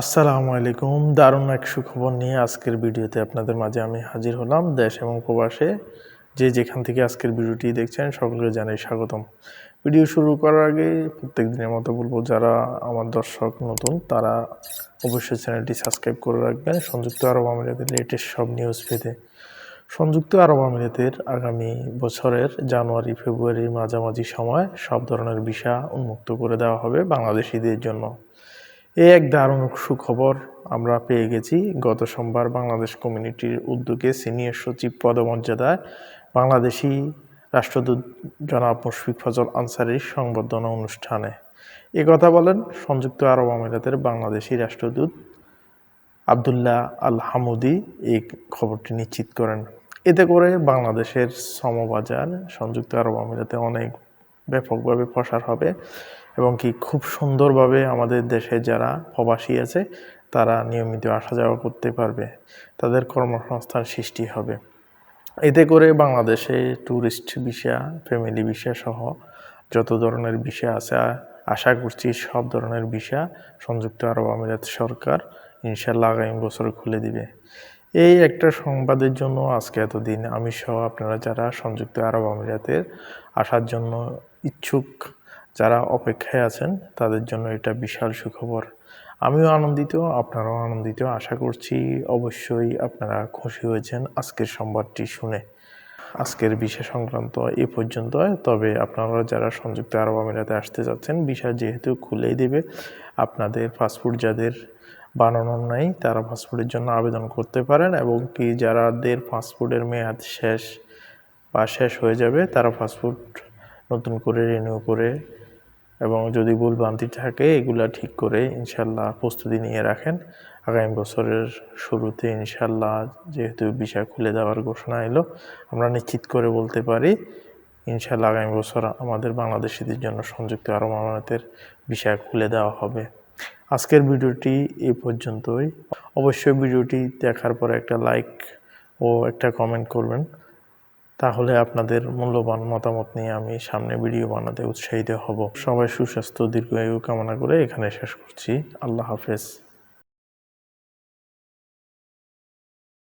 আসসালামু আলাইকুম। দারুণ এক সুখবর নিয়ে আজকের ভিডিওতে আপনাদের মাঝে আমি হাজির হলাম দেশ এবং প্রবাসে। যে যেখান থেকে আজকের ভিডিওটি দেখছেন সকলকে জানাই স্বাগতম। ভিডিও শুরু করার আগে প্রত্যেক দিনের মতো বলব, যারা আমার দর্শক নতুন, তারা অবশ্যই চ্যানেলটি সাবস্ক্রাইব করে রাখবেন। সংযুক্ত আরব আমিরাতের লেটেস্ট সব নিউজ পেতে। সংযুক্ত আরব আমিরাতের আগামী বছরের জানুয়ারি, ফেব্রুয়ারির মাঝামাঝি সময় সব ধরনের ভিসা উন্মুক্ত করে দেওয়া হবে বাংলাদেশিদের জন্য। এই এক দারুণ সুখবর আমরা পেয়ে গেছি। গত সোমবার বাংলাদেশ কমিউনিটির উদ্যোগে সিনিয়র সচিব পদমর্যাদায় বাংলাদেশি রাষ্ট্রদূত জনাব মুশফিক ফজল আনসারির সংবর্ধনা অনুষ্ঠানে এ কথা বলেন সংযুক্ত আরব আমিরাতের বাংলাদেশি রাষ্ট্রদূত আবদুল্লাহ আল হামুদি। এই খবরটি নিশ্চিত করেন। এতে করে বাংলাদেশের সমবাজার সংযুক্ত আরব আমিরাতে অনেক ব্যাপকভাবে প্রসার হবে এবং কি খুব সুন্দরভাবে আমাদের দেশে যারা প্রবাসী আছে, তারা নিয়মিত আসা যাওয়া করতে পারবে। তাদের কর্মসংস্থান সৃষ্টি হবে। এতে করে বাংলাদেশে ট্যুরিস্ট ভিসা ফ্যামিলি ভিসা সহ যত ধরনের বিষয় আছে, আশা করছি সব ধরনের ভিসা সংযুক্ত আরব আমিরাত সরকার ইনশাল্লাহ আগামী বছর খুলে দিবে। এই একটা সংবাদের জন্য আজকে এতদিন আমি সহ আপনারা যারা সংযুক্ত আরব আমিরাতের আসার জন্য ইচ্ছুক যারা অপেক্ষায় আছেন, তাদের জন্য এটা বিশাল সুখবর। আমিও আনন্দিত, আপনারাও আনন্দিত। আশা করছি অবশ্যই আপনারা খুশি হয়েছেন আজকের সংবাদটি শুনে। আজকের বিষয় সংক্রান্ত এ পর্যন্ত। তবে আপনারা যারা সংযুক্ত আরব আমিরাতে আসতে যাচ্ছেন, বিষয় যেহেতু খুলেই দেবে। আপনাদের পাসপোর্ট যাদের বানানো নাই, তারা পাসপোর্টের জন্য আবেদন করতে পারেন এবং কি যারাদের পাসপোর্টের মেয়াদ শেষ বা শেষ হয়ে যাবে, তারা পাসপোর্ট নতুন করে রিনিউ করে এবং যদি ভুল ভুলভ্রান্তি থাকে, এগুলা ঠিক করে ইনশাল্লাহ প্রস্তুতি নিয়ে রাখেন। আগামী বছরের শুরুতে ইনশাল্লাহ যেহেতু বিষয় খুলে দেওয়ার ঘোষণা এলো, আমরা নিশ্চিত করে বলতে পারি, ইনশাল্লাহ আগামী বছর আমাদের বাংলাদেশিদের জন্য সংযুক্ত আরব আমিরাতের বিষয় খুলে দেওয়া হবে। আজকের ভিডিওটি এ পর্যন্তই। অবশ্যই ভিডিওটি দেখার পরে একটা লাইক ও একটা কমেন্ট করবেন। তাহলে আপনাদের মূল্যবান মতামত নিয়ে আমি সামনে ভিডিও বানাতে উৎসাহিত হব। সবাই সুস্বাস্থ্য, দীর্ঘায়ু কামনা করে এখানে শেষ করছি। আল্লাহ হাফেজ।